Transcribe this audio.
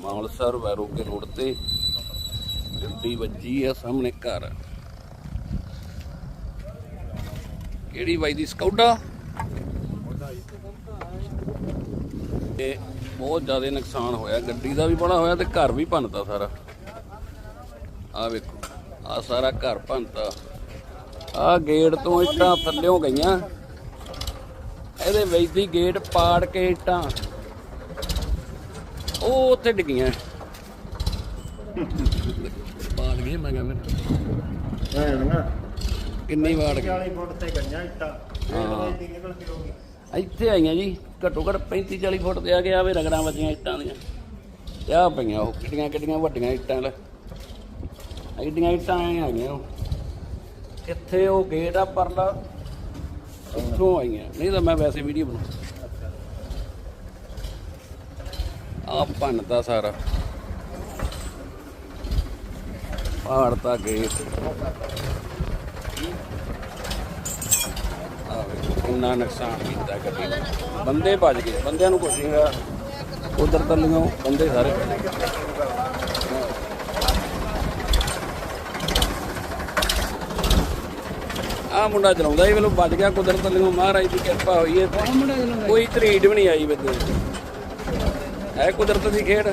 Mansar Wairoke road ਤੇ ਗੱਡੀ ਵੱਜੀ ਆ ਸਾਹਮਣੇ ਘਰ। ਕਿਹੜੀ ਬਾਈ ਦੀ, ਸਕੌਡਾ? ਇਹ ਬਹੁਤ ਜ਼ਿਆਦਾ ਨੁਕਸਾਨ ਹੋਇਆ। ਗੱਡੀ ਦਾ ਵੀ ਬੜਾ ਹੋਇਆ ਤੇ ਘਰ ਵੀ ਭੰਨਤਾ ਸਾਰਾ। ਆ ਵੇਖੋ, ਆ ਸਾਰਾ ਘਰ ਭੰਨਤਾ। ਆ ਗੇਟ ਤੋਂ ਇੱਟਾਂ ਥੱਲਿਓਂ ਗਈਆਂ। ਇਹਦੇ ਵਿੱਚ ਦੀ ਗੇਟ ਪਾੜ ਕੇ ਇੱਟਾਂ। ਉਹ ਉੱਥੇ ਡਿੱਗੀਆਂ। ਪਾੜ ਗਏ ਮੈਂ ਕਹਿੰਦਾ ਐਨ ਨਾ। ਕਿੰਨੀ ਗਈ 40 ਫੁੱਟ ਤੇ ਗਈਆਂ ਇੱਟਾਂ। ਇਹ ਦੀ ਨਿਕਲ ਕੇ ਹੋ ਗਈ। ਇੱਥੇ ਆਈਆਂ ਜੀ ਘੱਟੋ ਘੱਟ 35 40 ਫੁੱਟ ਤੇ ਆ ਕੇ ਆਵੇ ਰਗੜਾਂ ਵੱਜੀਆਂ ਇੱਟਾਂ ਦੀਆਂ। ਤੇ ਪਈਆਂ ਉਹ ਕਿੱਡੀਆਂ ਕਿੱਡੀਆਂ ਵੱਡੀਆਂ ਇੱਟਾਂ ਲੈ ਐਡੀਆਂ ਇੱਟਾਂ ਐ ਆਈਆਂ ਉਹ। ਕਿੱਥੇ ਉਹ ਗੇਟ ਆ ਪਰਲਾ ਉੱਥੋਂ ਆਈਆਂ। ਨਹੀਂ ਤਾਂ ਮੈਂ ਵੈਸੇ ਵੀਡੀਓ ਬਣਾ ਆ ਭੰਨਤਾ ਸਾਰਾ। ਪਹਾੜਤਾ ਗੇਟ ਆ ਨੁਕਸਾਨ ਕੀਤਾ ਗੱਡੀ ਦਾ ਬੰਦੇ ਭੱਜ ਗਏ, ਬੰਦਿਆਂ ਨੂੰ ਕੁਛ ਨਹੀਂ ਹੋਇਆ ਉਧਰ ਤੱਲੀਆਂ ਬੰਦੇ ਸਾਰੇ ਆ ਮੁੰਡਾ ਚਲਾਉਂਦਾ ਸੀ ਵੇਲੋ ਬਚ ਗਿਆ ਕੁਦਰਤ ਤੱਲੀਆਂ ਮਹਾਰਾਜ ਦੀ ਕਿਰਪਾ ਹੋਈ ਹੈ। ਕੋਈ ਤਰੀਡ ਵੀ ਨਹੀਂ ਆਈ ਬੰਦੇ ਹੈ ਕੁਦਰਤ ਦੀ ਖੇਡ?